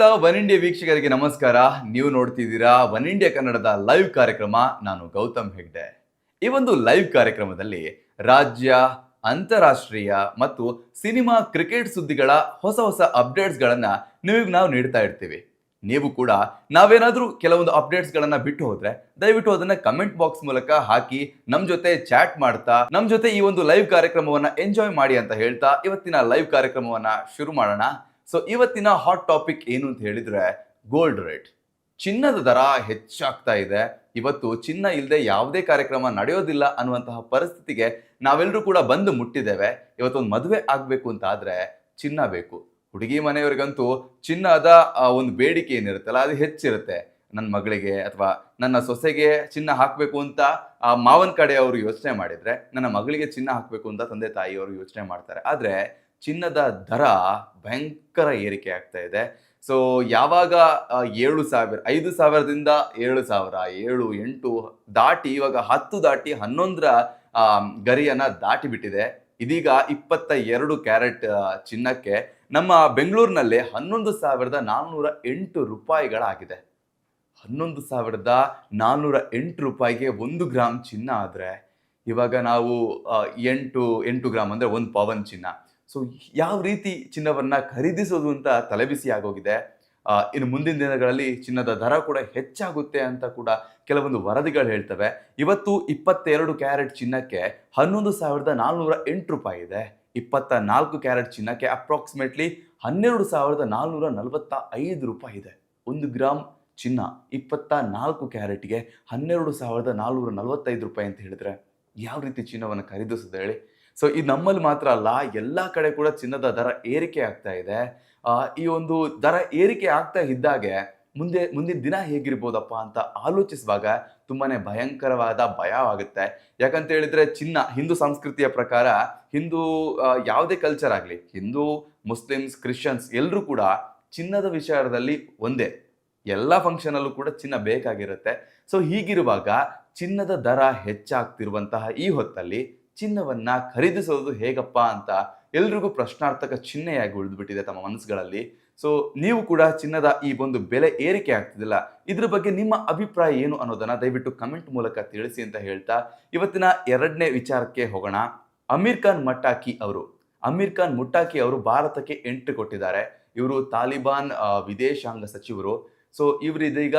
ಸಮಸ್ತ one India ವೀಕ್ಷಕರಿಗೆ ನಮಸ್ಕಾರ. ನೀವು ನೋಡ್ತಿದ್ದೀರಾ ಒನ್ ಇಂಡಿಯಾ ಕನ್ನಡದ ಲೈವ್ ಕಾರ್ಯಕ್ರಮ. ನಾನು ಗೌತಮ್ ಹೆಗ್ಡೆ. ಈ ಒಂದು ಲೈವ್ ಕಾರ್ಯಕ್ರಮದಲ್ಲಿ ರಾಜ್ಯ, ಅಂತಾರಾಷ್ಟ್ರೀಯ ಮತ್ತು ಸಿನಿಮಾ, ಕ್ರಿಕೆಟ್ ಸುದ್ದಿಗಳ ಹೊಸ ಹೊಸ ಅಪ್ಡೇಟ್ಸ್ಗಳನ್ನ ನಿಮಗೆ ನಾವು ನೀಡ್ತಾ ಇರ್ತೀವಿ. ನೀವು ಕೂಡ ನಾವೇನಾದ್ರೂ ಕೆಲವೊಂದು ಅಪ್ಡೇಟ್ಸ್ಗಳನ್ನ ಬಿಟ್ಟು ಹೋದ್ರೆ, ದಯವಿಟ್ಟು ಅದನ್ನ ಕಮೆಂಟ್ ಬಾಕ್ಸ್ ಮೂಲಕ ಹಾಕಿ, ನಮ್ ಜೊತೆ ಚಾಟ್ ಮಾಡ್ತಾ, ನಮ್ ಜೊತೆ ಈ ಒಂದು ಲೈವ್ ಕಾರ್ಯಕ್ರಮವನ್ನ ಎಂಜಾಯ್ ಮಾಡಿ ಅಂತ ಹೇಳ್ತಾ, ಇವತ್ತಿನ ಲೈವ್ ಕಾರ್ಯಕ್ರಮವನ್ನ ಶುರು ಮಾಡೋಣ. ಸೊ ಇವತ್ತಿನ ಹಾಟ್ ಟಾಪಿಕ್ ಏನು ಅಂತ ಹೇಳಿದ್ರೆ ಗೋಲ್ಡ್ ರೇಟ್ ಚಿನ್ನದ ದರ ಹೆಚ್ಚಾಗ್ತಾ ಇದೆ. ಇವತ್ತು ಚಿನ್ನ ಇಲ್ಲದೆ ಯಾವುದೇ ಕಾರ್ಯಕ್ರಮ ನಡೆಯೋದಿಲ್ಲ ಅನ್ನುವಂತಹ ಪರಿಸ್ಥಿತಿಗೆ ನಾವೆಲ್ಲರೂ ಕೂಡ ಬಂದು ಮುಟ್ಟಿದ್ದೇವೆ. ಇವತ್ತೊಂದು ಮದುವೆ ಆಗಬೇಕು ಅಂತ ಆದ್ರೆ ಚಿನ್ನ ಬೇಕು. ಹುಡುಗಿ ಮನೆಯವರಿಗಂತೂ ಚಿನ್ನದ ಒಂದು ಬೇಡಿಕೆ ಏನಿರುತ್ತಲ್ಲ, ಅದು ಹೆಚ್ಚಿರುತ್ತೆ. ನನ್ನ ಮಗಳಿಗೆ ಅಥವಾ ನನ್ನ ಸೊಸೆಗೆ ಚಿನ್ನ ಹಾಕಬೇಕು ಅಂತ, ಆ, ಮಾವನ ಕಡೆ ಅವರು ಯೋಚನೆ ಮಾಡಿದ್ರೆ, ನನ್ನ ಮಗಳಿಗೆ ಚಿನ್ನ ಹಾಕಬೇಕು ಅಂತ ತಂದೆ ತಾಯಿಯವರು ಯೋಚನೆ ಮಾಡ್ತಾರೆ. ಆದ್ರೆ ಚಿನ್ನದ ದರ ಭಯಂಕರ ಏರಿಕೆ ಆಗ್ತಾ ಇದೆ. ಸೊ ಯಾವಾಗ ಏಳು ಸಾವಿರ, ಐದು ಸಾವಿರದಿಂದ ಏಳು ಸಾವಿರ, ಏಳು, ಎಂಟು ದಾಟಿ, ಇವಾಗ ಹತ್ತು ದಾಟಿ, ಹನ್ನೊಂದರ ಗರಿಯನ್ನು ದಾಟಿ ಬಿಟ್ಟಿದೆ. ಇದೀಗ ಇಪ್ಪತ್ತ ಎರಡು ಕ್ಯಾರೆಟ್ ಚಿನ್ನಕ್ಕೆ ನಮ್ಮ ಬೆಂಗಳೂರಿನಲ್ಲಿ ಹನ್ನೊಂದು ಸಾವಿರದ ನಾನ್ನೂರ ಎಂಟು ರೂಪಾಯಿಗಳಾಗಿದೆ. ಹನ್ನೊಂದು ಸಾವಿರದ ನಾನ್ನೂರ ಎಂಟು ರೂಪಾಯಿಗೆ ಒಂದು ಗ್ರಾಮ್ ಚಿನ್ನ ಆದರೆ, ಇವಾಗ ನಾವು ಎಂಟು ಎಂಟು ಗ್ರಾಮ್ ಅಂದರೆ ಒಂದು ಪವನ್ ಚಿನ್ನ. ಸೊ ಯಾವ ರೀತಿ ಚಿನ್ನವನ್ನು ಖರೀದಿಸೋದು ಅಂತ ತಲೆಬಿಸಿ ಆಗೋಗಿದೆ ಇನ್ನು ಮುಂದಿನ ದಿನಗಳಲ್ಲಿ ಚಿನ್ನದ ದರ ಕೂಡ ಹೆಚ್ಚಾಗುತ್ತೆ ಅಂತ ಕೂಡ ಕೆಲವೊಂದು ವರದಿಗಳು ಹೇಳ್ತವೆ. ಇವತ್ತು ಇಪ್ಪತ್ತೆರಡು ಕ್ಯಾರೆಟ್ ಚಿನ್ನಕ್ಕೆ ಹನ್ನೊಂದು ಸಾವಿರದ ನಾಲ್ನೂರ ಎಂಟು ರೂಪಾಯಿ ಇದೆ. ಇಪ್ಪತ್ತ ನಾಲ್ಕು ಕ್ಯಾರೆಟ್ ಚಿನ್ನಕ್ಕೆ ಅಪ್ರಾಕ್ಸಿಮೇಟ್ಲಿ ಹನ್ನೆರಡು ಸಾವಿರದ ನಾಲ್ನೂರ ನಲವತ್ತ ಐದು ರೂಪಾಯಿ ಇದೆ. ಒಂದು ಗ್ರಾಮ್ ಚಿನ್ನ ಇಪ್ಪತ್ತ ನಾಲ್ಕು ಕ್ಯಾರೆಟ್ಗೆ ಹನ್ನೆರಡು ಸಾವಿರದ ನಾಲ್ನೂರ ನಲವತ್ತೈದು ರೂಪಾಯಿ ಅಂತ ಹೇಳಿದ್ರೆ, ಯಾವ ರೀತಿ ಚಿನ್ನವನ್ನು ಖರೀದಿಸೋದು ಹೇಳಿ? ಸೊ ಇದು ನಮ್ಮಲ್ಲಿ ಮಾತ್ರ ಅಲ್ಲ, ಎಲ್ಲ ಕಡೆ ಕೂಡ ಚಿನ್ನದ ದರ ಏರಿಕೆ ಆಗ್ತಾ ಇದೆ. ಈ ಒಂದು ದರ ಏರಿಕೆ ಆಗ್ತಾ ಇದ್ದಾಗೆ ಮುಂದೆ, ಮುಂದಿನ ದಿನ ಹೇಗಿರ್ಬೋದಪ್ಪ ಅಂತ ಆಲೋಚಿಸುವಾಗ ತುಂಬಾನೇ ಭಯಂಕರವಾದ ಭಯ ಆಗುತ್ತೆ. ಯಾಕಂತ ಹೇಳಿದ್ರೆ ಚಿನ್ನ, ಹಿಂದೂ ಸಂಸ್ಕೃತಿಯ ಪ್ರಕಾರ ಹಿಂದೂ ಯಾವುದೇ ಕಲ್ಚರ್ ಆಗಲಿ, ಹಿಂದೂ, ಮುಸ್ಲಿಮ್ಸ್, ಕ್ರಿಶ್ಚಿಯನ್ಸ್ ಎಲ್ಲರೂ ಕೂಡ ಚಿನ್ನದ ವಿಚಾರದಲ್ಲಿ ಒಂದೇ. ಎಲ್ಲ ಫಂಕ್ಷನಲ್ಲೂ ಕೂಡ ಚಿನ್ನ ಬೇಕಾಗಿರುತ್ತೆ. ಸೊ ಹೀಗಿರುವಾಗ ಚಿನ್ನದ ದರ ಹೆಚ್ಚಾಗ್ತಿರುವಂತಹ ಈ ಹೊತ್ತಲ್ಲಿ ಚಿನ್ನವನ್ನ ಖರೀದಿಸೋದು ಹೇಗಪ್ಪ ಅಂತ ಎಲ್ರಿಗೂ ಪ್ರಶ್ನಾರ್ಥಕ ಚಿಹ್ನೆಯಾಗಿ ಉಳಿದುಬಿಟ್ಟಿದೆ ತಮ್ಮ ಮನಸ್ಸುಗಳಲ್ಲಿ. ಸೊ ನೀವು ಕೂಡ ಚಿನ್ನದ ಈ ಒಂದು ಬೆಲೆ ಏರಿಕೆ ಆಗ್ತಿದಿಲ್ಲ. ಇದ್ರ ಬಗ್ಗೆ ನಿಮ್ಮ ಅಭಿಪ್ರಾಯ ಏನು ಅನ್ನೋದನ್ನ ದಯವಿಟ್ಟು ಕಮೆಂಟ್ ಮೂಲಕ ತಿಳಿಸಿ ಅಂತ ಹೇಳ್ತಾ, ಇವತ್ತಿನ ಎರಡನೇ ವಿಚಾರಕ್ಕೆ ಹೋಗೋಣ. ಅಮೀರ್ ಖಾನ್ ಮಟ್ಟಾಕಿ ಅವರು. ಅಮೀರ್ ಖಾನ್ ಮುಟ್ಟಾಕಿ ಅವರು ಭಾರತಕ್ಕೆ ಎಂಟ್ರಿ ಕೊಟ್ಟಿದ್ದಾರೆ. ಇವರು ತಾಲಿಬಾನ್ ವಿದೇಶಾಂಗ ಸಚಿವರು. ಸೊ ಇವರು ಇದೀಗ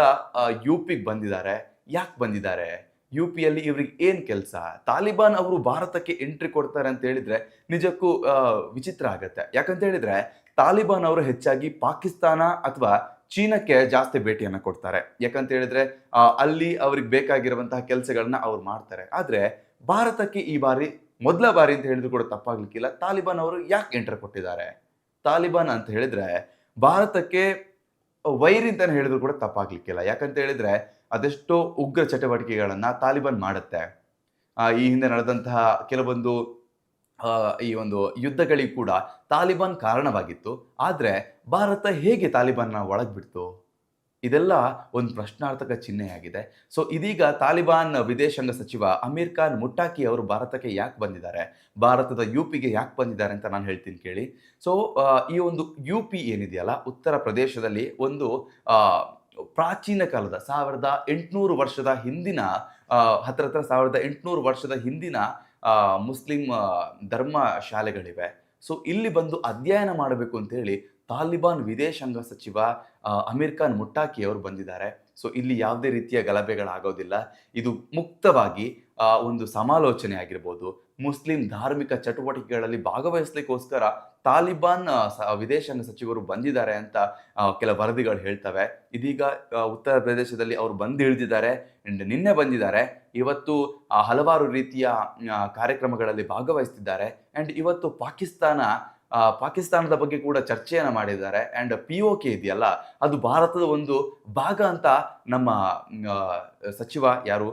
ಯು ಪಿಗೆ ಬಂದಿದ್ದಾರೆ. ಯಾಕೆ ಬಂದಿದ್ದಾರೆ? ಯು ಪಿಯಲ್ಲಿ ಇವ್ರಿಗೆ ಏನು ಕೆಲಸ? ತಾಲಿಬಾನ್ ಅವರು ಭಾರತಕ್ಕೆ ಎಂಟ್ರಿ ಕೊಡ್ತಾರೆ ಅಂತ ಹೇಳಿದ್ರೆ ನಿಜಕ್ಕೂ ವಿಚಿತ್ರ ಆಗುತ್ತೆ. ಯಾಕಂತ ಹೇಳಿದ್ರೆ ತಾಲಿಬಾನ್ ಅವರು ಹೆಚ್ಚಾಗಿ ಪಾಕಿಸ್ತಾನ ಅಥವಾ ಚೀನಾಕ್ಕೆ ಜಾಸ್ತಿ ಭೇಟಿಯನ್ನು ಕೊಡ್ತಾರೆ. ಯಾಕಂತ ಹೇಳಿದ್ರೆ ಅಲ್ಲಿ ಅವ್ರಿಗೆ ಬೇಕಾಗಿರುವಂತಹ ಕೆಲಸಗಳನ್ನ ಅವ್ರು ಮಾಡ್ತಾರೆ. ಆದ್ರೆ ಭಾರತಕ್ಕೆ ಈ ಬಾರಿ, ಮೊದಲ ಬಾರಿ ಅಂತ ಹೇಳಿದ್ರು ಕೂಡ ತಪ್ಪಾಗ್ಲಿಕ್ಕಿಲ್ಲ. ತಾಲಿಬಾನ್ ಅವರು ಯಾಕೆ ಎಂಟ್ರಿ ಕೊಟ್ಟಿದ್ದಾರೆ? ತಾಲಿಬಾನ್ ಅಂತ ಹೇಳಿದ್ರೆ ಭಾರತಕ್ಕೆ ವೈರಿ ಅಂತಾನೆ ಹೇಳಿದ್ರು ಕೂಡ ತಪ್ಪಾಗ್ಲಿಕ್ಕಿಲ್ಲ. ಯಾಕಂತ ಹೇಳಿದ್ರೆ ಅದೆಷ್ಟೋ ಉಗ್ರ ಚಟುವಟಿಕೆಗಳನ್ನು ತಾಲಿಬಾನ್ ಮಾಡುತ್ತೆ. ಈ ಹಿಂದೆ ನಡೆದಂತಹ ಕೆಲವೊಂದು ಈ ಒಂದು ಯುದ್ಧಗಳಿಗೆ ಕೂಡ ತಾಲಿಬಾನ್ ಕಾರಣವಾಗಿತ್ತು. ಆದರೆ ಭಾರತ ಹೇಗೆ ತಾಲಿಬಾನ್ನ ಒಳಗ್ ಬಿಡ್ತು ಇದೆಲ್ಲ ಒಂದು ಪ್ರಶ್ನಾರ್ಥಕ ಚಿಹ್ನೆಯಾಗಿದೆ. ಸೊ ಇದೀಗ ತಾಲಿಬಾನ್ ವಿದೇಶಾಂಗ ಸಚಿವ ಅಮೀರ್ ಖಾನ್ ಮುಟ್ಟಾಕಿ ಅವರು ಭಾರತಕ್ಕೆ ಯಾಕೆ ಬಂದಿದ್ದಾರೆ? ಭಾರತದ ಯು ಪಿಗೆ ಯಾಕೆ ಬಂದಿದ್ದಾರೆ ಅಂತ ನಾನು ಹೇಳ್ತೀನಿ ಕೇಳಿ. ಸೊ ಈ ಒಂದು ಯು ಪಿ ಏನಿದೆಯಲ್ಲ, ಉತ್ತರ ಪ್ರದೇಶದಲ್ಲಿ ಒಂದು ಪ್ರಾಚೀನ ಕಾಲದ ಸಾವಿರದ ಎಂಟುನೂರು ವರ್ಷದ ಹಿಂದಿನ ಹತ್ರ ಹತ್ರ ಸಾವಿರದ ಎಂಟುನೂರು ವರ್ಷದ ಹಿಂದಿನ ಮುಸ್ಲಿಂ ಧರ್ಮ ಶಾಲೆಗಳಿವೆ. ಸೊ ಇಲ್ಲಿ ಬಂದು ಅಧ್ಯಯನ ಮಾಡಬೇಕು ಅಂತ ಹೇಳಿ ತಾಲಿಬಾನ್ ವಿದೇಶಾಂಗ ಸಚಿವ ಅಮೀರ್ ಖಾನ್ ಮುಟ್ಟಾಕಿ ಅವರು ಬಂದಿದ್ದಾರೆ. ಸೊ ಇಲ್ಲಿ ಯಾವುದೇ ರೀತಿಯ ಗಲಭೆಗಳಾಗೋದಿಲ್ಲ. ಇದು ಮುಕ್ತವಾಗಿ ಒಂದು ಸಮಾಲೋಚನೆ ಆಗಿರ್ಬೋದು. ಮುಸ್ಲಿಂ ಧಾರ್ಮಿಕ ಚಟುವಟಿಕೆಗಳಲ್ಲಿ ಭಾಗವಹಿಸ್ಲಿಕ್ಕೋಸ್ಕರ ತಾಲಿಬಾನ್ ವಿದೇಶಾಂಗ ಸಚಿವರು ಬಂದಿದ್ದಾರೆ ಅಂತ ಕೆಲ ವರದಿಗಳು ಹೇಳ್ತವೆ. ಇದೀಗ ಉತ್ತರ ಪ್ರದೇಶದಲ್ಲಿ ಅವರು ಬಂದು ಇಳಿದಿದ್ದಾರೆ ಅಂಡ್ ನಿನ್ನೆ ಬಂದಿದ್ದಾರೆ. ಇವತ್ತು ಹಲವಾರು ರೀತಿಯ ಕಾರ್ಯಕ್ರಮಗಳಲ್ಲಿ ಭಾಗವಹಿಸ್ತಿದ್ದಾರೆ ಅಂಡ್ ಇವತ್ತು ಪಾಕಿಸ್ತಾನ ಪಾಕಿಸ್ತಾನದ ಬಗ್ಗೆ ಕೂಡ ಚರ್ಚೆಯನ್ನು ಮಾಡಿದ್ದಾರೆ ಅಂಡ್ ಪಿ ಒ ಕೆ ಇದೆಯಲ್ಲ, ಅದು ಭಾರತದ ಒಂದು ಭಾಗ ಅಂತ ನಮ್ಮ ಸಚಿವ ಯಾರು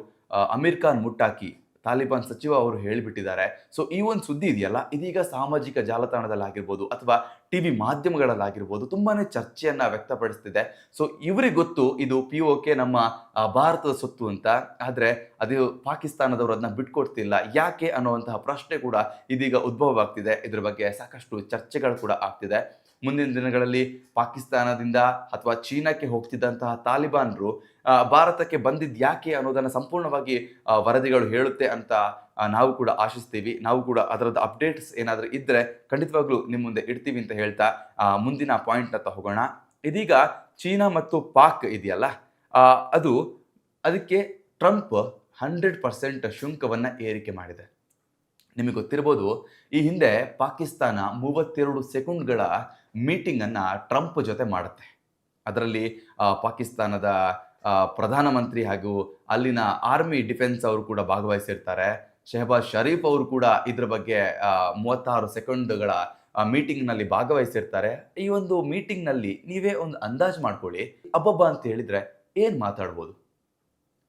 ಅಮೀರ್ ಖಾನ್ ಮುಟ್ಟಾಕಿ ತಾಲಿಬಾನ್ ಸಚಿವ ಅವರು ಹೇಳಿಬಿಟ್ಟಿದ್ದಾರೆ. ಸೊ ಈ ಒಂದು ಸುದ್ದಿ ಇದೆಯಲ್ಲ? ಇದೀಗ ಸಾಮಾಜಿಕ ಜಾಲತಾಣದಲ್ಲಿ ಆಗಿರ್ಬೋದು ಅಥವಾ ಟಿವಿ ಮಾಧ್ಯಮಗಳಲ್ಲಾಗಿರ್ಬೋದು ತುಂಬಾನೇ ಚರ್ಚೆಯನ್ನ ವ್ಯಕ್ತಪಡಿಸ್ತಿದೆ. ಸೊ ಇವರಿಗೆ ಗೊತ್ತು ಇದು ಪಿ ನಮ್ಮ ಭಾರತದ ಸೊತ್ತು ಅಂತ. ಆದ್ರೆ ಅದು ಪಾಕಿಸ್ತಾನದವರು ಅದನ್ನ ಬಿಟ್ಕೊಡ್ತಿಲ್ಲ. ಯಾಕೆ ಅನ್ನುವಂತಹ ಪ್ರಶ್ನೆ ಕೂಡ ಇದೀಗ ಉದ್ಭವವಾಗ್ತಿದೆ. ಇದ್ರ ಬಗ್ಗೆ ಸಾಕಷ್ಟು ಚರ್ಚೆಗಳು ಕೂಡ ಆಗ್ತಿದೆ. ಮುಂದಿನ ದಿನಗಳಲ್ಲಿ ಪಾಕಿಸ್ತಾನದಿಂದ ಅಥವಾ ಚೀನಾಕ್ಕೆ ಹೋಗ್ತಿದ್ದಂತಹ ತಾಲಿಬಾನ್ರು ಭಾರತಕ್ಕೆ ಬಂದಿದ್ದು ಯಾಕೆ ಅನ್ನೋದನ್ನು ಸಂಪೂರ್ಣವಾಗಿ ವರದಿಗಳು ಹೇಳುತ್ತೆ ಅಂತ ನಾವು ಕೂಡ ಆಶಿಸ್ತೀವಿ. ನಾವು ಕೂಡ ಅದರದ್ದು ಅಪ್ಡೇಟ್ಸ್ ಏನಾದರೂ ಇದ್ದರೆ ಖಂಡಿತವಾಗ್ಲೂ ನಿಮ್ಮ ಮುಂದೆ ಇಡ್ತೀವಿ ಅಂತ ಹೇಳ್ತಾ ಮುಂದಿನ ಪಾಯಿಂಟ್ ಅಂತ ಹೋಗೋಣ. ಇದೀಗ ಚೀನಾ ಮತ್ತು ಪಾಕ್ ಇದೆಯಲ್ಲ ಅದು ಅದಕ್ಕೆ ಟ್ರಂಪ್ ಹಂಡ್ರೆಡ್ ಪರ್ಸೆಂಟ್ ಶುಂಕವನ್ನು ಏರಿಕೆ ಮಾಡಿದೆ. ನಿಮಗೆ ಗೊತ್ತಿರ್ಬೋದು, ಈ ಹಿಂದೆ ಪಾಕಿಸ್ತಾನ ಮೂವತ್ತೆರಡು ಸೆಕೆಂಡ್ಗಳ ಮೀಟಿಂಗನ್ನು ಟ್ರಂಪ್ ಜೊತೆ ಮಾಡುತ್ತೆ. ಅದರಲ್ಲಿ ಪಾಕಿಸ್ತಾನದ ಪ್ರಧಾನಮಂತ್ರಿ ಹಾಗೂ ಅಲ್ಲಿನ ಆರ್ಮಿ ಡಿಫೆನ್ಸ್ ಅವರು ಕೂಡ ಭಾಗವಹಿಸಿರ್ತಾರೆ. ಶೆಹಬಾಜ್ ಶರೀಫ್ ಅವರು ಕೂಡ ಇದ್ರ ಬಗ್ಗೆ ಮೂವತ್ತಾರು ಸೆಕೆಂಡ್ಗಳ ಮೀಟಿಂಗ್ನಲ್ಲಿ ಭಾಗವಹಿಸಿರ್ತಾರೆ. ಈ ಒಂದು ಮೀಟಿಂಗ್ನಲ್ಲಿ ನೀವೇ ಒಂದು ಅಂದಾಜು ಮಾಡ್ಕೊಳ್ಳಿ. ಅಬ್ಬಬ್ಬ ಅಂತ ಹೇಳಿದ್ರೆ ಏನು ಮಾತಾಡ್ಬೋದು?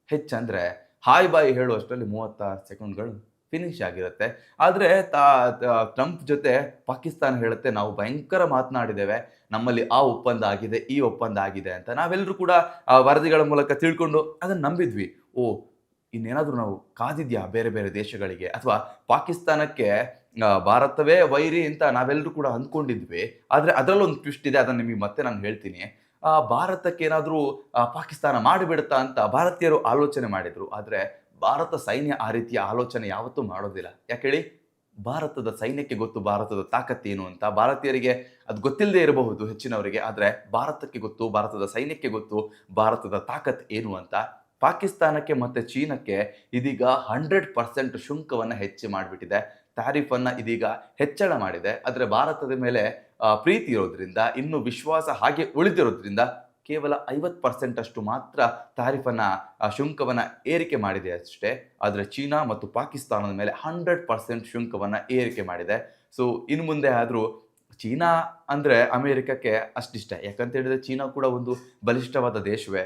ಹೆಚ್ಚಂದರೆ, ಹಾಯ್ ಬಾಯ್ ಹೇಳುವಷ್ಟರಲ್ಲಿ ಮೂವತ್ತಾರು ಸೆಕೆಂಡ್ಗಳು ಫಿನಿಶ್ ಆಗಿರುತ್ತೆ. ಆದರೆ ತಾ ಟ್ರಂಪ್ ಜೊತೆ ಪಾಕಿಸ್ತಾನ ಹೇಳುತ್ತೆ, ನಾವು ಭಯಂಕರ ಮಾತನಾಡಿದ್ದೇವೆ. ನಮ್ಮಲ್ಲಿ ಆ ಒಪ್ಪಂದ ಆಗಿದೆ, ಈ ಒಪ್ಪಂದ ಆಗಿದೆ ಅಂತ ನಾವೆಲ್ಲರೂ ಕೂಡ ವರದಿಗಳ ಮೂಲಕ ತಿಳ್ಕೊಂಡು ಅದನ್ನು ನಂಬಿದ್ವಿ. ಓ, ಇನ್ನೇನಾದರೂ ನಾವು ಕಾದಿದ್ಯಾ ಬೇರೆ ಬೇರೆ ದೇಶಗಳಿಗೆ? ಅಥವಾ ಪಾಕಿಸ್ತಾನಕ್ಕೆ ಭಾರತವೇ ವೈರಿ ಅಂತ ನಾವೆಲ್ಲರೂ ಕೂಡ ಅಂದ್ಕೊಂಡಿದ್ವಿ. ಆದರೆ ಅದರಲ್ಲೊಂದು ಟ್ವಿಸ್ಟ್ ಇದೆ, ಅದನ್ನು ನಿಮಗೆ ಮತ್ತೆ ನಾನು ಹೇಳ್ತೀನಿ. ಭಾರತಕ್ಕೆ ಏನಾದರೂ ಪಾಕಿಸ್ತಾನ ಮಾಡಿಬಿಡುತ್ತಾ ಅಂತ ಭಾರತೀಯರು ಆಲೋಚನೆ ಮಾಡಿದರು. ಆದರೆ ಭಾರತ ಸೈನ್ಯ ಆ ರೀತಿಯ ಆಲೋಚನೆ ಯಾವತ್ತೂ ಮಾಡೋದಿಲ್ಲ. ಯಾಕೆ ಹೇಳಿ? ಭಾರತದ ಸೈನ್ಯಕ್ಕೆ ಗೊತ್ತು, ಭಾರತದ ತಾಕತ್ತೇನು ಅಂತ ಭಾರತೀಯರಿಗೆ ಅದು ಗೊತ್ತಿಲ್ಲದೆ ಇರಬಹುದು ಹೆಚ್ಚಿನವರಿಗೆ, ಆದರೆ ಭಾರತಕ್ಕೆ ಗೊತ್ತು, ಭಾರತದ ಸೈನ್ಯಕ್ಕೆ ಗೊತ್ತು, ಭಾರತದ ತಾಕತ್ ಏನು ಅಂತ ಪಾಕಿಸ್ತಾನಕ್ಕೆ ಮತ್ತು ಚೀನಕ್ಕೆ ಇದೀಗ ಹಂಡ್ರೆಡ್ ಪರ್ಸೆಂಟ್ ಶುಂಕವನ್ನು ಹೆಚ್ಚು ಮಾಡಿಬಿಟ್ಟಿದೆ. ಟ್ಯಾರಿಫನ್ನು ಇದೀಗ ಹೆಚ್ಚಳ ಮಾಡಿದೆ. ಆದರೆ ಭಾರತದ ಮೇಲೆ ಪ್ರೀತಿ ಇರೋದ್ರಿಂದ, ಇನ್ನು ವಿಶ್ವಾಸ ಹಾಗೆ ಉಳಿದಿರೋದ್ರಿಂದ ಕೇವಲ ಐವತ್ತು ಪರ್ಸೆಂಟ್ ಅಷ್ಟು ಮಾತ್ರ ತಾರಿಫನ್ನು ಶುಂಕವನ್ನು ಏರಿಕೆ ಮಾಡಿದೆ ಅಷ್ಟೇ. ಆದರೆ ಚೀನಾ ಮತ್ತು ಪಾಕಿಸ್ತಾನದ ಮೇಲೆ ಹಂಡ್ರೆಡ್ ಪರ್ಸೆಂಟ್ ಶುಂಕವನ್ನು ಏರಿಕೆ ಮಾಡಿದೆ. ಸೊ ಇನ್ನು ಮುಂದೆ ಆದರೂ ಚೀನಾ ಅಂದರೆ ಅಮೇರಿಕಕ್ಕೆ ಅಷ್ಟಿಷ್ಟ. ಯಾಕಂತ ಹೇಳಿದ್ರೆ ಚೀನಾ ಕೂಡ ಒಂದು ಬಲಿಷ್ಠವಾದ ದೇಶವೇ.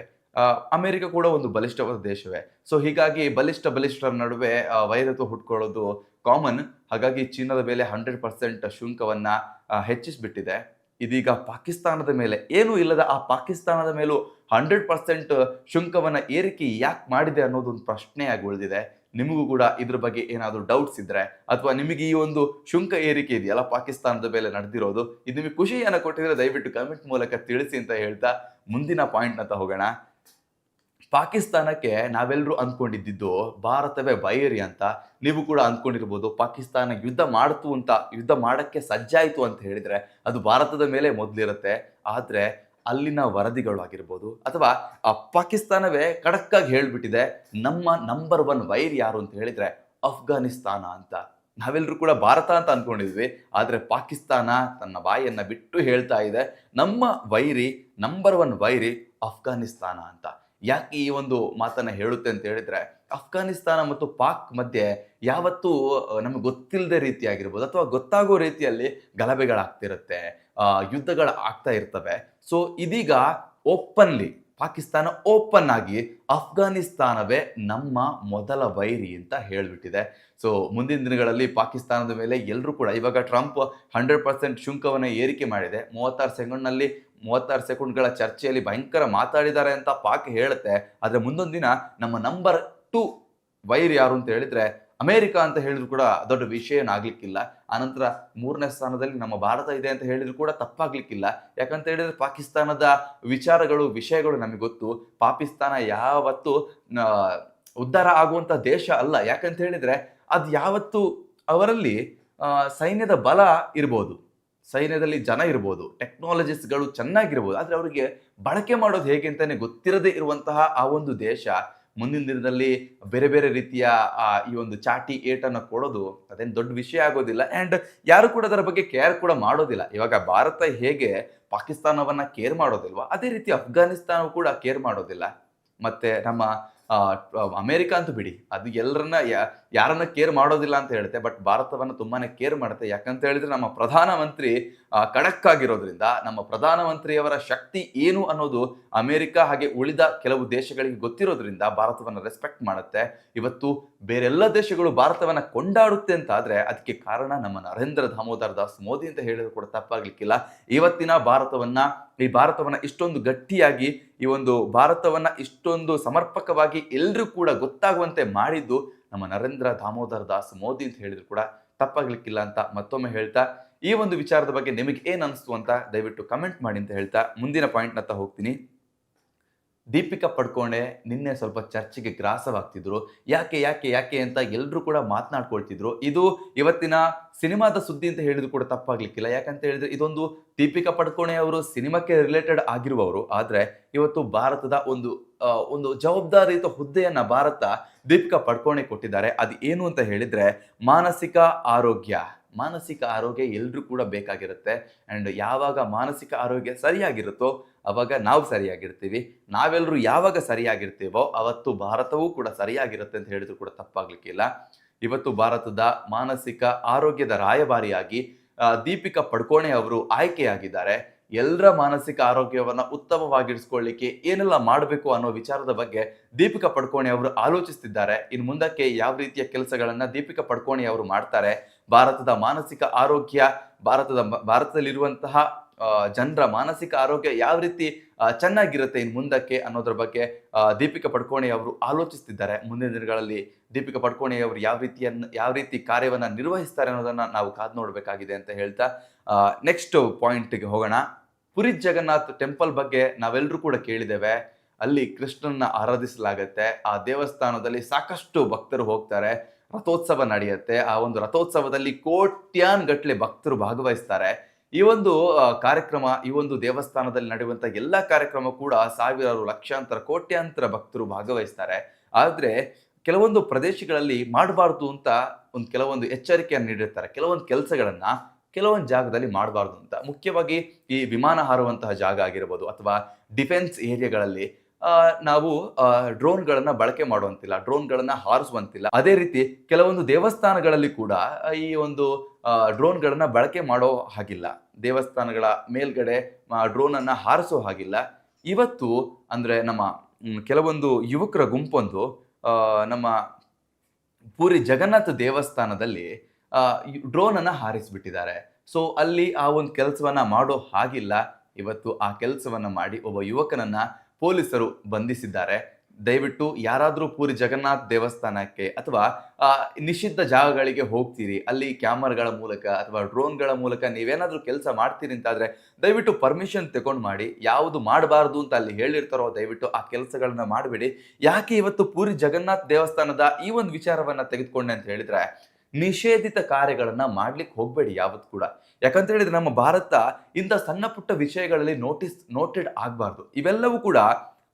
ಅಮೇರಿಕ ಕೂಡ ಒಂದು ಬಲಿಷ್ಠವಾದ ದೇಶವೇ. ಸೊ ಹೀಗಾಗಿ ಬಲಿಷ್ಠ ಬಲಿಷ್ಠರ ನಡುವೆ ವೈರತ್ವ ಹುಟ್ಕೊಳ್ಳೋದು ಕಾಮನ್ ಹಾಗಾಗಿ ಚೀನಾದ ಮೇಲೆ ಹಂಡ್ರೆಡ್ ಪರ್ಸೆಂಟ್ ಶುಂಕವನ್ನು ಹೆಚ್ಚಿಸಿಬಿಟ್ಟಿದೆ. ಇದೀಗ ಪಾಕಿಸ್ತಾನದ ಮೇಲೆ, ಏನೂ ಇಲ್ಲದ ಆ ಪಾಕಿಸ್ತಾನದ ಮೇಲೂ ಹಂಡ್ರೆಡ್ ಪರ್ಸೆಂಟ್ ಶುಂಕವನ್ನು ಏರಿಕೆ ಯಾಕೆ ಮಾಡಿದೆ ಅನ್ನೋದೊಂದು ಪ್ರಶ್ನೆಯಾಗಿ ಉಳಿದಿದೆ. ನಿಮಗೂ ಕೂಡ ಇದ್ರ ಬಗ್ಗೆ ಏನಾದರೂ ಡೌಟ್ಸ್ ಇದ್ರೆ ಅಥವಾ ನಿಮಗೆ ಈ ಒಂದು ಶುಂಕ ಏರಿಕೆ ಇದೆಯಲ್ಲ ಪಾಕಿಸ್ತಾನದ ಮೇಲೆ ನಡೆದಿರೋದು, ಇದು ನಿಮಗೆ ಖುಷಿಯನ್ನು ಕೊಟ್ಟಿದ್ರೆ ದಯವಿಟ್ಟು ಕಮೆಂಟ್ ಮೂಲಕ ತಿಳಿಸಿ ಅಂತ ಹೇಳ್ತಾ ಮುಂದಿನ ಪಾಯಿಂಟ್ನತ್ತ ಹೋಗೋಣ. ಪಾಕಿಸ್ತಾನಕ್ಕೆ ನಾವೆಲ್ಲರೂ ಅಂದ್ಕೊಂಡಿದ್ದು ಭಾರತವೇ ಬೈರಿ ಅಂತ. ನೀವು ಕೂಡ ಅಂದ್ಕೊಂಡಿರ್ಬೋದು ಪಾಕಿಸ್ತಾನ ಯುದ್ಧ ಮಾಡ್ತು ಅಂತ, ಯುದ್ಧ ಮಾಡಕ್ಕೆ ಸಜ್ಜಾಯಿತು ಅಂತ ಹೇಳಿದ್ರೆ ಅದು ಭಾರತದ ಮೇಲೆ ಮೊದಲಿರುತ್ತೆ. ಆದರೆ ಅಲ್ಲಿನ ವರದಿಗಳು ಆಗಿರ್ಬೋದು ಅಥವಾ ಆ ಪಾಕಿಸ್ತಾನವೇ ಖಡಕ್ಕಾಗಿ ಹೇಳ್ಬಿಟ್ಟಿದೆ, ನಮ್ಮ ನಂಬರ್ ಒನ್ ವೈರ್ ಯಾರು ಅಂತ ಹೇಳಿದ್ರೆ ಅಫ್ಘಾನಿಸ್ತಾನ ಅಂತ. ನಾವೆಲ್ಲರೂ ಕೂಡ ಭಾರತ ಅಂತ ಅಂದ್ಕೊಂಡಿದ್ವಿ, ಆದರೆ ಪಾಕಿಸ್ತಾನ ತನ್ನ ಬಾಯನ್ನ ಬಿಟ್ಟು ಹೇಳ್ತಾ ಇದೆ, ನಮ್ಮ ವೈರಿ ನಂಬರ್ ಒನ್ ವೈರಿ ಅಫ್ಘಾನಿಸ್ತಾನ ಅಂತ. ಯಾಕೆ ಈ ಒಂದು ಮಾತನ್ನ ಹೇಳುತ್ತೆ ಅಂತ ಹೇಳಿದ್ರೆ, ಅಫ್ಘಾನಿಸ್ತಾನ ಮತ್ತು ಪಾಕ್ ಮಧ್ಯೆ ಯಾವತ್ತೂ ನಮ್ಗೆ ಗೊತ್ತಿಲ್ಲದೆ ರೀತಿಯಾಗಿರ್ಬೋದು ಅಥವಾ ಗೊತ್ತಾಗೋ ರೀತಿಯಲ್ಲಿ ಗಲಭೆಗಳಾಗ್ತಿರುತ್ತೆ ಯುದ್ಧಗಳು ಆಗ್ತಾ ಇರ್ತವೆ. ಸೊ ಇದೀಗ ಓಪನ್ಲಿ ಪಾಕಿಸ್ತಾನ ಓಪನ್ ಆಗಿ ಅಫ್ಘಾನಿಸ್ತಾನವೇ ನಮ್ಮ ಮೊದಲ ವೈರಿ ಅಂತ ಹೇಳಿಬಿಟ್ಟಿದೆ. ಸೊ ಮುಂದಿನ ದಿನಗಳಲ್ಲಿ ಪಾಕಿಸ್ತಾನದ ಮೇಲೆ ಎಲ್ಲರೂ ಕೂಡ ಇವಾಗ ಟ್ರಂಪ್ ಹಂಡ್ರೆಡ್ ಪರ್ಸೆಂಟ್ ಶುಂಕವನ್ನು ಏರಿಕೆ ಮಾಡಿದೆ. ಮೂವತ್ತಾರು ಸೆಕೆಂಡ್ನಲ್ಲಿ ಮೂವತ್ತಾರು ಸೆಕೆಂಡ್ಗಳ ಚರ್ಚೆಯಲ್ಲಿ ಭಯಂಕರ ಮಾತಾಡಿದ್ದಾರೆ ಅಂತ ಪಾಕ್ ಹೇಳುತ್ತೆ. ಆದರೆ ಮುಂದೊಂದು ದಿನ ನಮ್ಮ ನಂಬರ್ ಟು ವೈರ್ ಯಾರು ಅಂತ ಹೇಳಿದ್ರೆ ಅಮೇರಿಕ ಅಂತ ಹೇಳಿದ್ರು ಕೂಡ ದೊಡ್ಡ ವಿಷಯ ಆಗ್ಲಿಕ್ಕಿಲ್ಲ ಆನಂತರ ಮೂರನೇ ಸ್ಥಾನದಲ್ಲಿ ನಮ್ಮ ಭಾರತ ಇದೆ ಅಂತ ಹೇಳಿದ್ರು ಕೂಡ ತಪ್ಪಾಗ್ಲಿಕ್ಕಿಲ್ಲ. ಯಾಕಂತ ಹೇಳಿದ್ರೆ ಪಾಕಿಸ್ತಾನದ ವಿಚಾರಗಳು, ವಿಷಯಗಳು ನಮಗೆ ಗೊತ್ತು. ಪಾಕಿಸ್ತಾನ ಯಾವತ್ತು ಉದ್ಧಾರ ಆಗುವಂತ ದೇಶ ಅಲ್ಲ. ಯಾಕಂತ ಹೇಳಿದ್ರೆ ಅದು ಯಾವತ್ತು ಅವರಲ್ಲಿ ಸೈನ್ಯದ ಬಲ ಇರ್ಬೋದು. ಸೈನ್ಯದಲ್ಲಿ ಜನ ಇರ್ಬೋದು. ಟೆಕ್ನಾಲಜಿಸ್ಗಳು ಚೆನ್ನಾಗಿರ್ಬೋದು. ಆದರೆ ಅವರಿಗೆ ಬಳಕೆ ಮಾಡೋದು ಹೇಗೆ ಅಂತಾನೆ ಗೊತ್ತಿರದೇ ಇರುವಂತಹ ಆ ಒಂದು ದೇಶ. ಮುಂದಿನ ದಿನದಲ್ಲಿ ಬೇರೆ ಬೇರೆ ರೀತಿಯ ಈ ಒಂದು ಚಾಟಿ ಏಟನ್ನು ಕೊಡೋದು ಅದೇನು ದೊಡ್ಡ ವಿಷಯ ಆಗೋದಿಲ್ಲ. ಆ್ಯಂಡ್ ಯಾರು ಕೂಡ ಅದರ ಬಗ್ಗೆ ಕೇರ್ ಕೂಡ ಮಾಡೋದಿಲ್ಲ. ಇವಾಗ ಭಾರತ ಹೇಗೆ ಪಾಕಿಸ್ತಾನವನ್ನು ಕೇರ್ ಮಾಡೋದಿಲ್ವ? ಅದೇ ರೀತಿ ಅಫ್ಘಾನಿಸ್ತಾನವು ಕೂಡ ಕೇರ್ ಮಾಡೋದಿಲ್ಲ. ಮತ್ತು ನಮ್ಮ ಅಮೆರಿಕ ಅಂತೂ ಬಿಡಿ. ಅದು ಎಲ್ಲರನ್ನ ಯಾರನ್ನ ಕೇರ್ ಮಾಡೋದಿಲ್ಲ ಅಂತ ಹೇಳುತ್ತೆ ಬಟ್ ಭಾರತವನ್ನು ತುಂಬಾನೇ ಕೇರ್ ಮಾಡುತ್ತೆ. ಯಾಕಂತ ಹೇಳಿದ್ರೆ ನಮ್ಮ ಪ್ರಧಾನಮಂತ್ರಿ ಖಡಕ್ ಆಗಿರೋದ್ರಿಂದ ನಮ್ಮ ಪ್ರಧಾನಮಂತ್ರಿಯವರ ಶಕ್ತಿ ಏನು ಅನ್ನೋದು ಅಮೆರಿಕ ಹಾಗೆ ಉಳಿದ ಕೆಲವು ದೇಶಗಳಿಗೆ ಗೊತ್ತಿರೋದ್ರಿಂದ ಭಾರತವನ್ನು ರೆಸ್ಪೆಕ್ಟ್ ಮಾಡುತ್ತೆ. ಇವತ್ತು ಬೇರೆಲ್ಲ ದೇಶಗಳು ಭಾರತವನ್ನ ಕೊಂಡಾಡುತ್ತೆ ಅಂತ ಆದ್ರೆ ಅದಕ್ಕೆ ಕಾರಣ ನಮ್ಮ ನರೇಂದ್ರ ದಾಮೋದರ್ ದಾಸ್ ಮೋದಿ ಅಂತ ಹೇಳಿದ್ರು ಕೂಡ ತಪ್ಪಾಗ್ಲಿಕ್ಕಿಲ್ಲ. ಇವತ್ತಿನ ಭಾರತವನ್ನ, ಈ ಭಾರತವನ್ನ ಇಷ್ಟೊಂದು ಗಟ್ಟಿಯಾಗಿ, ಈ ಒಂದು ಭಾರತವನ್ನ ಇಷ್ಟೊಂದು ಸಮರ್ಪಕವಾಗಿ ಎಲ್ಲರೂ ಕೂಡ ಗೊತ್ತಾಗುವಂತೆ ಮಾಡಿದ್ದು ನಮ್ಮ ನರೇಂದ್ರ ದಾಮೋದರ್ ದಾಸ್ ಮೋದಿ ಅಂತ ಹೇಳಿದ್ರು ಕೂಡ ತಪ್ಪಾಗ್ಲಿಕ್ಕಿಲ್ಲ ಅಂತ ಮತ್ತೊಮ್ಮೆ ಹೇಳ್ತಾ, ಈ ಒಂದು ವಿಚಾರದ ಬಗ್ಗೆ ನಿಮಗೆ ಏನ್ ಅನಿಸ್ತು ಅಂತ ದಯವಿಟ್ಟು ಕಮೆಂಟ್ ಮಾಡಿ ಅಂತ ಹೇಳ್ತಾ, ಮುಂದಿನ ಪಾಯಿಂಟ್ನತ್ತ ಹೋಗ್ತೀನಿ. ದೀಪಿಕಾ ಪಡ್ಕೊಂಡೆ ನಿನ್ನೆ ಸ್ವಲ್ಪ ಚರ್ಚೆಗೆ ಗ್ರಾಸವಾಗ್ತಿದ್ರು. ಯಾಕೆ ಯಾಕೆ ಯಾಕೆ ಅಂತ ಎಲ್ಲರೂ ಕೂಡ ಮಾತನಾಡ್ಕೊಳ್ತಿದ್ರು. ಇದು ಇವತ್ತಿನ ಸಿನಿಮಾದ ಸುದ್ದಿ ಅಂತ ಹೇಳಿದ್ರು ಕೂಡ ತಪ್ಪಾಗ್ಲಿಕ್ಕಿಲ್ಲ. ಯಾಕಂತ ಹೇಳಿದ್ರೆ ಇದೊಂದು ದೀಪಿಕಾ ಪಡ್ಕೋಣೆ ಅವರು ಸಿನಿಮಾಕ್ಕೆ ರಿಲೇಟೆಡ್ ಆಗಿರುವವರು. ಆದ್ರೆ ಇವತ್ತು ಭಾರತದ ಒಂದು ಒಂದು ಜವಾಬ್ದಾರಿಯುತ ಹುದ್ದೆಯನ್ನ ಭಾರತ ದೀಪಿಕಾ ಪಡ್ಕೋಣೆ ಕೊಟ್ಟಿದ್ದಾರೆ. ಅದು ಏನು ಅಂತ ಹೇಳಿದ್ರೆ ಮಾನಸಿಕ ಆರೋಗ್ಯ. ಮಾನಸಿಕ ಆರೋಗ್ಯ ಎಲ್ಲರೂ ಕೂಡ ಬೇಕಾಗಿರುತ್ತೆ. ಆ್ಯಂಡ್ ಯಾವಾಗ ಮಾನಸಿಕ ಆರೋಗ್ಯ ಸರಿಯಾಗಿರುತ್ತೋ ಅವಾಗ ನಾವು ಸರಿಯಾಗಿರ್ತೀವಿ. ನಾವೆಲ್ಲರೂ ಯಾವಾಗ ಸರಿಯಾಗಿರ್ತೀವೋ ಅವತ್ತು ಭಾರತವೂ ಕೂಡ ಸರಿಯಾಗಿರುತ್ತೆ ಅಂತ ಹೇಳಿದ್ರು ಕೂಡ ತಪ್ಪಾಗ್ಲಿಕ್ಕಿಲ್ಲ. ಇವತ್ತು ಭಾರತದ ಮಾನಸಿಕ ಆರೋಗ್ಯದ ರಾಯಭಾರಿಯಾಗಿ ದೀಪಿಕಾ ಪಡ್ಕೋಣೆ ಅವರು ಆಯ್ಕೆಯಾಗಿದ್ದಾರೆ. ಎಲ್ಲರ ಮಾನಸಿಕ ಆರೋಗ್ಯವನ್ನ ಉತ್ತಮವಾಗಿರಿಸ್ಕೊಳ್ಳಿಕ್ಕೆ ಏನೆಲ್ಲ ಮಾಡಬೇಕು ಅನ್ನೋ ವಿಚಾರದ ಬಗ್ಗೆ ದೀಪಿಕಾ ಪಡ್ಕೋಣೆ ಅವರು ಆಲೋಚಿಸ್ತಿದ್ದಾರೆ. ಇನ್ನು ಮುಂದಕ್ಕೆ ಯಾವ ರೀತಿಯ ಕೆಲಸಗಳನ್ನು ದೀಪಿಕಾ ಪಡ್ಕೋಣೆ ಅವರು ಮಾಡ್ತಾರೆ ಭಾರತದ ಮಾನಸಿಕ ಆರೋಗ್ಯ, ಭಾರತದ ಭಾರತದಲ್ಲಿರುವಂತಹ ಜನರ ಮಾನಸಿಕ ಆರೋಗ್ಯ ಯಾವ ರೀತಿ ಚೆನ್ನಾಗಿರುತ್ತೆ ಇನ್ನು ಮುಂದಕ್ಕೆ ಅನ್ನೋದ್ರ ಬಗ್ಗೆ ದೀಪಿಕಾ ಪಡ್ಕೋಣೆ ಅವರು ಆಲೋಚಿಸ್ತಿದ್ದಾರೆ. ಮುಂದಿನ ದಿನಗಳಲ್ಲಿ ದೀಪಿಕಾ ಪಡ್ಕೋಣೆ ಅವರು ಯಾವ ರೀತಿಯನ್ನು, ಯಾವ ರೀತಿ ಕಾರ್ಯವನ್ನು ನಿರ್ವಹಿಸ್ತಾರೆ ಅನ್ನೋದನ್ನ ನಾವು ಕಾದು ನೋಡಬೇಕಾಗಿದೆ ಅಂತ ಹೇಳ್ತಾ ನೆಕ್ಸ್ಟ್ ಪಾಯಿಂಟ್ಗೆ ಹೋಗೋಣ. ಪುರಿ ಜಗನ್ನಾಥ್ ಟೆಂಪಲ್ ಬಗ್ಗೆ ನಾವೆಲ್ಲರೂ ಕೂಡ ಕೇಳಿದ್ದೇವೆ. ಅಲ್ಲಿ ಕೃಷ್ಣನ ಆರಾಧಿಸಲಾಗತ್ತೆ. ಆ ದೇವಸ್ಥಾನದಲ್ಲಿ ಸಾಕಷ್ಟು ಭಕ್ತರು ಹೋಗ್ತಾರೆ. ರಥೋತ್ಸವ ನಡೆಯುತ್ತೆ. ಆ ಒಂದು ರಥೋತ್ಸವದಲ್ಲಿ ಕೋಟ್ಯಾನ್ ಗಟ್ಟಲೆ ಭಕ್ತರು ಭಾಗವಹಿಸ್ತಾರೆ. ಈ ಒಂದು ಕಾರ್ಯಕ್ರಮ, ಈ ಒಂದು ದೇವಸ್ಥಾನದಲ್ಲಿ ನಡೆಯುವಂತ ಎಲ್ಲ ಕಾರ್ಯಕ್ರಮ ಕೂಡ ಸಾವಿರಾರು ಲಕ್ಷಾಂತರ, ಕೋಟ್ಯಾಂತರ ಭಕ್ತರು ಭಾಗವಹಿಸ್ತಾರೆ. ಆದ್ರೆ, ಕೆಲವೊಂದು ಪ್ರದೇಶಗಳಲ್ಲಿ ಮಾಡಬಾರ್ದು ಅಂತ ಒಂದು ಕೆಲವೊಂದು ಎಚ್ಚರಿಕೆಯನ್ನು ನೀಡಿರ್ತಾರೆ. ಕೆಲವೊಂದು ಕೆಲಸಗಳನ್ನ ಕೆಲವೊಂದು ಜಾಗದಲ್ಲಿ ಮಾಡಬಾರ್ದು ಅಂತ. ಮುಖ್ಯವಾಗಿ ಈ ವಿಮಾನ ಹಾರುವಂತಹ ಜಾಗ ಆಗಿರ್ಬೋದು ಅಥವಾ ಡಿಫೆನ್ಸ್ ಏರಿಯಾಗಳಲ್ಲಿ ನಾವು ಡ್ರೋನ್ಗಳನ್ನ ಬಳಕೆ ಮಾಡುವಂತಿಲ್ಲ, ಡ್ರೋನ್ಗಳನ್ನ ಹಾರಿಸುವಂತಿಲ್ಲ. ಅದೇ ರೀತಿ ಕೆಲವೊಂದು ದೇವಸ್ಥಾನಗಳಲ್ಲಿ ಕೂಡ ಈ ಒಂದು ಡ್ರೋನ್ಗಳನ್ನ ಬಳಕೆ ಮಾಡೋ ಹಾಗಿಲ್ಲ. ದೇವಸ್ಥಾನಗಳ ಮೇಲ್ಗಡೆ ಡ್ರೋನ್ ಅನ್ನ ಹಾರಿಸೋ ಹಾಗಿಲ್ಲ. ಇವತ್ತು ಅಂದ್ರೆ ನಮ್ಮ ಕೆಲವೊಂದು ಯುವಕರ ಗುಂಪೊಂದು ನಮ್ಮ ಪೂರಿ ಜಗನ್ನಾಥ ದೇವಸ್ಥಾನದಲ್ಲಿ ಡ್ರೋನ್ ಹಾರಿಸಿಬಿಟ್ಟಿದ್ದಾರೆ ಹಾರಿಸ್ಬಿಟ್ಟಿದ್ದಾರೆ. ಸೊ, ಅಲ್ಲಿ ಆ ಒಂದು ಕೆಲಸವನ್ನ ಮಾಡೋ ಹಾಗಿಲ್ಲ. ಇವತ್ತು ಆ ಕೆಲಸವನ್ನ ಮಾಡಿ ಒಬ್ಬ ಯುವಕನನ್ನ ಪೊಲೀಸರು ಬಂಧಿಸಿದ್ದಾರೆ. ದಯವಿಟ್ಟು ಯಾರಾದರೂ ಪೂರಿ ಜಗನ್ನಾಥ್ ದೇವಸ್ಥಾನಕ್ಕೆ ಅಥವಾ ನಿಷಿದ್ಧ ಜಾಗಗಳಿಗೆ ಹೋಗ್ತೀರಿ. ಅಲ್ಲಿ ಕ್ಯಾಮರಾಗಳ ಮೂಲಕ ಅಥವಾ ಡ್ರೋನ್ಗಳ ಮೂಲಕ ನೀವೇನಾದರೂ ಕೆಲಸ ಮಾಡ್ತೀರಿ ಅಂತಾದರೆ ದಯವಿಟ್ಟು ಪರ್ಮಿಷನ್ ತಗೊಂಡು ಮಾಡಿ. ಯಾವುದು ಮಾಡಬಾರ್ದು ಅಂತ ಅಲ್ಲಿ ಹೇಳಿರ್ತಾರೋ ದಯವಿಟ್ಟು ಆ ಕೆಲಸಗಳನ್ನ ಮಾಡಬೇಡಿ. ಯಾಕೆ ಇವತ್ತು ಪೂರಿ ಜಗನ್ನಾಥ್ ದೇವಸ್ಥಾನದ ಈ ಒಂದು ವಿಚಾರವನ್ನು ತೆಗೆದುಕೊಂಡೆ ಅಂತ ಹೇಳಿದ್ರೆ ನಿಷೇಧಿತ ಕಾರ್ಯಗಳನ್ನು ಮಾಡ್ಲಿಕ್ಕೆ ಹೋಗಬೇಡಿ ಯಾವತ್ತು ಕೂಡ. ಯಾಕಂತ ಹೇಳಿದ್ರೆ ನಮ್ಮ ಭಾರತ ಇಂಥ ಸಣ್ಣ ಪುಟ್ಟ ವಿಷಯಗಳಲ್ಲಿ ನೋಟಿಸ್, ನೋಟೆಡ್ ಆಗಬಾರ್ದು. ಇವೆಲ್ಲವೂ ಕೂಡ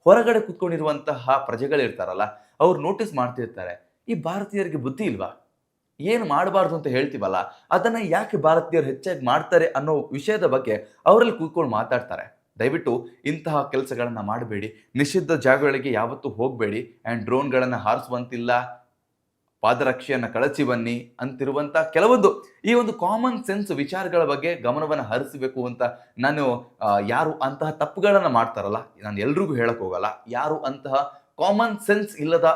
ಹೊರಗಡೆ ಕುತ್ಕೊಂಡಿರುವಂತಹ ಪ್ರಜೆಗಳಿರ್ತಾರಲ್ಲ, ಅವ್ರು ನೋಟಿಸ್ ಮಾಡ್ತಿರ್ತಾರೆ. ಈ ಭಾರತೀಯರಿಗೆ ಬುದ್ಧಿ ಇಲ್ವಾ? ಏನು ಮಾಡಬಾರ್ದು ಅಂತ ಹೇಳ್ತೀವಲ್ಲ, ಅದನ್ನ ಯಾಕೆ ಭಾರತೀಯರು ಹೆಚ್ಚಾಗಿ ಮಾಡ್ತಾರೆ ಅನ್ನೋ ವಿಷಯದ ಬಗ್ಗೆ ಅವರಲ್ಲಿ ಕೂತ್ಕೊಂಡು ಮಾತಾಡ್ತಾರೆ. ದಯವಿಟ್ಟು ಇಂತಹ ಕೆಲಸಗಳನ್ನ ಮಾಡಬೇಡಿ. ನಿಷಿದ್ಧ ಜಾಗಗಳಿಗೆ ಯಾವತ್ತೂ ಹೋಗಬೇಡಿ. ಆ್ಯಂಡ್ ಡ್ರೋನ್ಗಳನ್ನು ಹಾರಿಸುವಂತಿಲ್ಲ. ಪಾದರಕ್ಷೆಯನ್ನು ಕಳಚಿ ಬನ್ನಿ ಅಂತಿರುವಂಥ ಕೆಲವೊಂದು ಈ ಒಂದು ಕಾಮನ್ ಸೆನ್ಸ್ ವಿಚಾರಗಳ ಬಗ್ಗೆ ಗಮನವನ್ನು ಹರಿಸಬೇಕು ಅಂತ ನಾನು ಯಾರು ಅಂತಹ ತಪ್ಪುಗಳನ್ನು ಮಾಡ್ತಾರಲ್ಲ, ನಾನು ಎಲ್ರಿಗೂ ಹೇಳಕ್ಕೆ ಹೋಗಲ್ಲ. ಯಾರು ಅಂತಹ ಕಾಮನ್ ಸೆನ್ಸ್ ಇಲ್ಲದ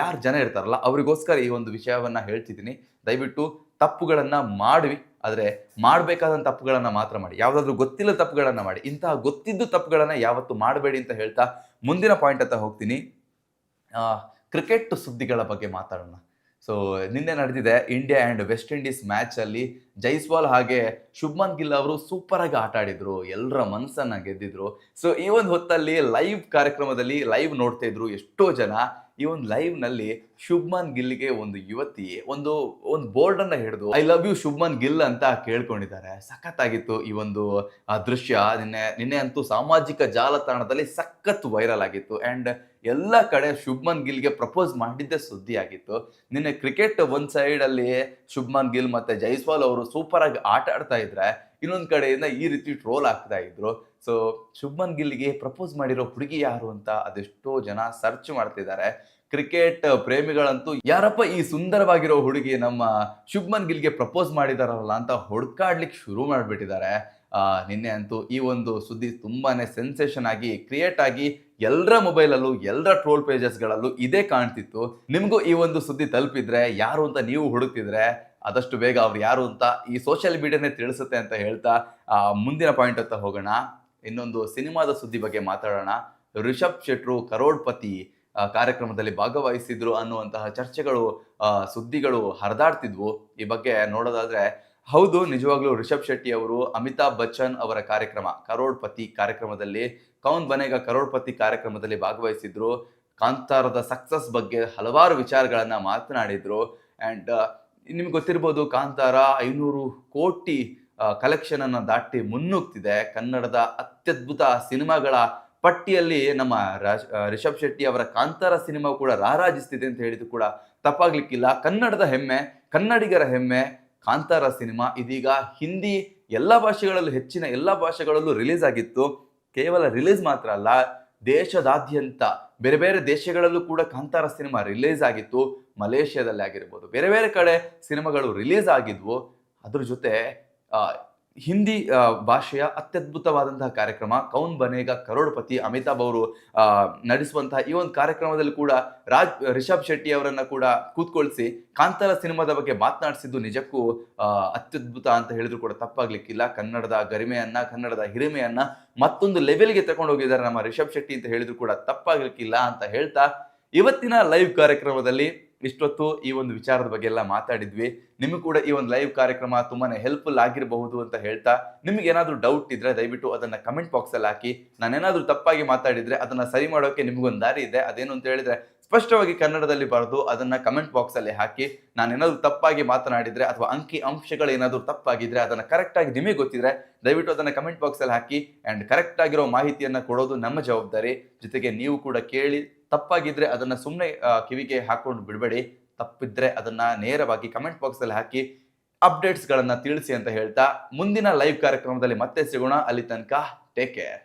ಯಾರು ಜನ ಇರ್ತಾರಲ್ಲ, ಅವರಿಗೋಸ್ಕರ ಈ ಒಂದು ವಿಷಯವನ್ನು ಹೇಳ್ತಿದ್ದೀನಿ. ದಯವಿಟ್ಟು ತಪ್ಪುಗಳನ್ನು ಮಾಡಿ ಆದರೆ ಮಾಡಬೇಕಾದಂಥ ತಪ್ಪುಗಳನ್ನು ಮಾತ್ರ ಮಾಡಿ. ಯಾವುದಾದ್ರೂ ಗೊತ್ತಿಲ್ಲ ತಪ್ಪುಗಳನ್ನು ಮಾಡಿ. ಇಂತಹ ಗೊತ್ತಿದ್ದು ತಪ್ಪುಗಳನ್ನು ಯಾವತ್ತು ಮಾಡಬೇಡಿ ಅಂತ ಹೇಳ್ತಾ ಮುಂದಿನ ಪಾಯಿಂಟ್ ಅಂತ ಹೋಗ್ತೀನಿ. ಕ್ರಿಕೆಟ್ ಸುದ್ದಿಗಳ ಬಗ್ಗೆ ಮಾತಾಡೋಣ. ಸೊ ನಿನ್ನೆ ನಡೆದಿದೆ ಇಂಡಿಯಾ ಆ್ಯಂಡ್ ವೆಸ್ಟ್ ಇಂಡೀಸ್ ಮ್ಯಾಚಲ್ಲಿ ಜೈಸ್ವಾಲ್ ಹಾಗೆ ಶುಭ್ಮನ್ ಗಿಲ್ ಅವರು ಸೂಪರಾಗಿ ಆಟ ಆಡಿದ್ರು ಎಲ್ಲರ ಮನಸ್ಸನ್ನು ಗೆದ್ದಿದ್ರು. ಸೊ ಈ ಒಂದು ಹೊತ್ತಲ್ಲಿ ಲೈವ್ ಕಾರ್ಯಕ್ರಮದಲ್ಲಿ ಲೈವ್ ನೋಡ್ತಾ ಇದ್ರು ಎಷ್ಟೋ ಜನ. ಈ ಒಂದು ಲೈವ್ನಲ್ಲಿ ಶುಭ್ಮನ್ ಗಿಲ್ಗೆ ಒಂದು ಯುವತಿ, ಒಂದು ಒಂದು ಬೋರ್ಡನ್ನು ಹಿಡಿದು I love you Shubman Gill ಅಂತ ಕೇಳ್ಕೊಂಡಿದ್ದಾರೆ. ಸಖತ್ತಾಗಿತ್ತು ಈ ಒಂದು ದೃಶ್ಯ. ನಿನ್ನೆ ನಿನ್ನೆ ಅಂತೂ ಸಾಮಾಜಿಕ ಜಾಲತಾಣದಲ್ಲಿ ಸಖತ್ ವೈರಲ್ ಆಗಿತ್ತು. ಅಂಡ್ ಎಲ್ಲ ಕಡೆ ಶುಭ್ಮನ್ ಗಿಲ್ಗೆ ಪ್ರಪೋಸ್ ಮಾಡಿದ್ದೇ ಸುದ್ದಿ ಆಗಿತ್ತು. ನಿನ್ನೆ ಕ್ರಿಕೆಟ್ ಒಂದ್ ಸೈಡ್ ಅಲ್ಲಿ ಶುಭ್ಮನ್ ಗಿಲ್ ಮತ್ತೆ ಜೈಸ್ವಾಲ್ ಅವರು ಸೂಪರ್ ಆಗಿ ಆಟ ಆಡ್ತಾ ಇದ್ರೆ ಇನ್ನೊಂದ್ ಕಡೆಯಿಂದ ಈ ರೀತಿ ಟ್ರೋಲ್ ಆಗ್ತಾ ಇದ್ರು. ಸೊ ಶುಭ್ಮನ್ ಗಿಲ್ಗೆ ಪ್ರಪೋಸ್ ಮಾಡಿರೋ ಹುಡುಗಿ ಯಾರು ಅಂತ ಅದೆಷ್ಟೋ ಜನ ಸರ್ಚ್ ಮಾಡ್ತಿದ್ದಾರೆ. ಕ್ರಿಕೆಟ್ ಪ್ರೇಮಿಗಳಂತೂ ಯಾರಪ್ಪ ಈ ಸುಂದರವಾಗಿರೋ ಹುಡುಗಿ ನಮ್ಮ ಶುಭ್ಮನ್ ಗಿಲ್ಗೆ ಪ್ರಪೋಸ್ ಮಾಡಿದಾರಲ್ಲ ಅಂತ ಹುಡ್ಕಾಡ್ಲಿಕ್ಕೆ ಶುರು ಮಾಡಿಬಿಟ್ಟಿದ್ದಾರೆ. ನಿನ್ನೆ ಅಂತೂ ಈ ಒಂದು ಸುದ್ದಿ ತುಂಬಾನೇ ಸೆನ್ಸೇಷನ್ ಆಗಿ ಕ್ರಿಯೇಟ್ ಆಗಿ ಎಲ್ಲರ ಮೊಬೈಲಲ್ಲೂ ಎಲ್ಲರ ಟ್ರೋಲ್ ಪೇಜಸ್ಗಳಲ್ಲೂ ಇದೇ ಕಾಣ್ತಿತ್ತು. ನಿಮಗೂ ಈ ಒಂದು ಸುದ್ದಿ ತಲುಪಿದ್ರೆ, ಯಾರು ಅಂತ ನೀವು ಹುಡುಕ್ತಿದ್ರೆ, ಆದಷ್ಟು ಬೇಗ ಅವ್ರು ಯಾರು ಅಂತ ಈ ಸೋಷಿಯಲ್ ಮೀಡಿಯಾನೇ ತಿಳಿಸುತ್ತೆ ಅಂತ ಹೇಳ್ತಾ ಮುಂದಿನ ಪಾಯಿಂಟ್ ಅಂತ ಹೋಗೋಣ. ಇನ್ನೊಂದು ಸಿನಿಮಾದ ಸುದ್ದಿ ಬಗ್ಗೆ ಮಾತಾಡೋಣ. ರಿಷಬ್ ಶೆಟ್ರು ಕರೋಡ್ಪತಿ ಕಾರ್ಯಕ್ರಮದಲ್ಲಿ ಭಾಗವಹಿಸಿದ್ರು ಅನ್ನುವಂತಹ ಚರ್ಚೆಗಳು ಸುದ್ದಿಗಳು ಹರಿದಾಡ್ತಿದ್ವು. ಈ ಬಗ್ಗೆ ನೋಡೋದಾದ್ರೆ ಹೌದು, ನಿಜವಾಗ್ಲೂ ರಿಷಬ್ ಶೆಟ್ಟಿ ಅವರು ಅಮಿತಾಬ್ ಬಚ್ಚನ್ ಅವರ ಕಾರ್ಯಕ್ರಮ, ಕರೋಡ್ಪತಿ ಕಾರ್ಯಕ್ರಮದಲ್ಲಿ, ಕೌನ್ ಬನೇಗ ಕರೋಡ್ಪತಿ ಕಾರ್ಯಕ್ರಮದಲ್ಲಿ ಭಾಗವಹಿಸಿದ್ರು. ಕಾಂತಾರದ ಸಕ್ಸಸ್ ಬಗ್ಗೆ ಹಲವಾರು ವಿಚಾರಗಳನ್ನ ಮಾತನಾಡಿದ್ರು. ಅಂಡ್ ನಿಮ್ಗೆ ಗೊತ್ತಿರ್ಬೋದು ಕಾಂತಾರ ಐನೂರು ಕೋಟಿ ಕಲೆಕ್ಷನ್ ಅನ್ನ ದಾಟಿ ಮುನ್ನುಗ್ತಿದೆ. ಕನ್ನಡದ ಅತ್ಯದ್ಭುತ ಸಿನಿಮಾಗಳ ಪಟ್ಟಿಯಲ್ಲಿ ನಮ್ಮ ರಿಷಬ್ ಶೆಟ್ಟಿ ಅವರ ಕಾಂತಾರ ಸಿನಿಮಾ ಕೂಡ ರಾರಾಜಿಸ್ತಿದೆ ಅಂತ ಹೇಳಿದ್ರು ಕೂಡ ತಪ್ಪಾಗ್ಲಿಕ್ಕಿಲ್ಲ. ಕನ್ನಡದ ಹೆಮ್ಮೆ, ಕನ್ನಡಿಗರ ಹೆಮ್ಮೆ ಕಾಂತಾರ ಸಿನಿಮಾ ಇದೀಗ ಹಿಂದಿ ಎಲ್ಲ ಭಾಷೆಗಳಲ್ಲೂ ಹೆಚ್ಚಿನ ಎಲ್ಲ ಭಾಷೆಗಳಲ್ಲೂ ರಿಲೀಸ್ ಆಗಿತ್ತು. ಕೇವಲ ರಿಲೀಸ್ ಮಾತ್ರ ಅಲ್ಲ, ದೇಶದಾದ್ಯಂತ ಬೇರೆ ಬೇರೆ ದೇಶಗಳಲ್ಲೂ ಕೂಡ ಕಾಂತಾರ ಸಿನಿಮಾ ರಿಲೀಸ್ ಆಗಿತ್ತು. ಮಲೇಷ್ಯಾದಲ್ಲಿ ಆಗಿರ್ಬೋದು, ಬೇರೆ ಬೇರೆ ಕಡೆ ಸಿನಿಮಾಗಳು ರಿಲೀಸ್ ಆಗಿದ್ವು. ಅದ್ರ ಜೊತೆ ಹಿಂದಿ ಭಾಷೆಯ ಅತ್ಯದ್ಭುತವಾದಂತಹ ಕಾರ್ಯಕ್ರಮ. ಕೌನ್ ಬನೇಗ, ಕರೋಡ್ಪತಿ, ಅಮಿತಾಬ್ ಅವರು ನಡೆಸುವಂತಹ ಈ ಒಂದು ಕಾರ್ಯಕ್ರಮದಲ್ಲಿ ಕೂಡ ರಾಜ್, ರಿಷಬ್ ಶೆಟ್ಟಿ ಅವರನ್ನ ಕೂಡ ಕೂತ್ಕೊಳಿಸಿ ಕಾಂತಾರ ಸಿನಿಮಾದ ಬಗ್ಗೆ ಮಾತನಾಡಿಸಿದ್ದು ನಿಜಕ್ಕೂ ಅತ್ಯದ್ಭುತ ಅಂತ ಹೇಳಿದ್ರು ಕೂಡ ತಪ್ಪಾಗ್ಲಿಕ್ಕಿಲ್ಲ. ಕನ್ನಡದ ಗರಿಮೆಯನ್ನ, ಕನ್ನಡದ ಹಿರಿಮೆಯನ್ನ ಮತ್ತೊಂದು ಲೆವೆಲ್ಗೆ ತಗೊಂಡು ಹೋಗಿದ್ದಾರೆ ನಮ್ಮ ರಿಷಬ್ ಶೆಟ್ಟಿ ಅಂತ ಹೇಳಿದ್ರು ಕೂಡ ತಪ್ಪಾಗ್ಲಿಕ್ಕಿಲ್ಲ ಅಂತ ಹೇಳ್ತಾ ಇವತ್ತಿನ ಲೈವ್ ಕಾರ್ಯಕ್ರಮದಲ್ಲಿ ಇಷ್ಟೊತ್ತು ಈ ಒಂದು ವಿಚಾರದ ಬಗ್ಗೆ ಎಲ್ಲ ಮಾತಾಡಿದ್ವಿ. ನಿಮಗೆ ಕೂಡ ಈ ಒಂದು ಲೈವ್ ಕಾರ್ಯಕ್ರಮ ತುಂಬಾ ಹೆಲ್ಪ್ಫುಲ್ ಆಗಿರಬಹುದು ಅಂತ ಹೇಳ್ತಾ, ನಿಮ್ಗೆ ಏನಾದರೂ ಡೌಟ್ ಇದ್ರೆ ದಯವಿಟ್ಟು ಅದನ್ನ ಕಮೆಂಟ್ ಬಾಕ್ಸ್ ಅಲ್ಲಿ ಹಾಕಿ. ನಾನೇನಾದರೂ ತಪ್ಪಾಗಿ ಮಾತಾಡಿದ್ರೆ ಅದನ್ನ ಸರಿ ಮಾಡೋಕೆ ನಿಮಗೊಂದು ದಾರಿ ಇದೆ. ಅದೇನು ಅಂತ ಹೇಳಿದ್ರೆ ಸ್ಪಷ್ಟವಾಗಿ ಕನ್ನಡದಲ್ಲಿ ಬರೆದು ಅದನ್ನ ಕಮೆಂಟ್ ಬಾಕ್ಸ್ ಅಲ್ಲಿ ಹಾಕಿ. ಏನಾದರೂ ತಪ್ಪಾಗಿ ಮಾತನಾಡಿದರೆ ಅಥವಾ ಅಂಕಿ ಅಂಶಗಳು ಏನಾದರೂ ತಪ್ಪಾಗಿದ್ರೆ ಅದನ್ನ ಕರೆಕ್ಟ್ ಆಗಿ ನಿಮಗೆ ಗೊತ್ತಿದ್ರೆ ದಯವಿಟ್ಟು ಅದನ್ನ ಕಮೆಂಟ್ ಬಾಕ್ಸ್ ಅಲ್ಲಿ ಹಾಕಿ. ಅಂಡ್ ಕರೆಕ್ಟ್ ಆಗಿರೋ ಮಾಹಿತಿಯನ್ನ ಕೊಡೋದು ನಮ್ಮ ಜವಾಬ್ದಾರಿ. ಜೊತೆಗೆ ನೀವು ಕೂಡ ಕೇಳಿ ತಪ್ಪಾಗಿದ್ರೆ ಅದನ್ನ ಸುಮ್ಮನೆ ಕಿವಿಗೆ ಹಾಕೊಂಡು ಬಿಡಬೇಡಿ. ತಪ್ಪಿದ್ರೆ ಅದನ್ನ ನೇರವಾಗಿ ಕಮೆಂಟ್ ಬಾಕ್ಸ್ ಅಲ್ಲಿ ಹಾಕಿ ಅಪ್ಡೇಟ್ಸ್ ಗಳನ್ನ ತಿಳಿಸಿ ಅಂತ ಹೇಳ್ತಾ, ಮುಂದಿನ ಲೈವ್ ಕಾರ್ಯಕ್ರಮದಲ್ಲಿ ಮತ್ತೆ ಸಿಗೋಣ. ಅಲ್ಲಿ ತನಕ ಟೇಕ್ ಕೇರ್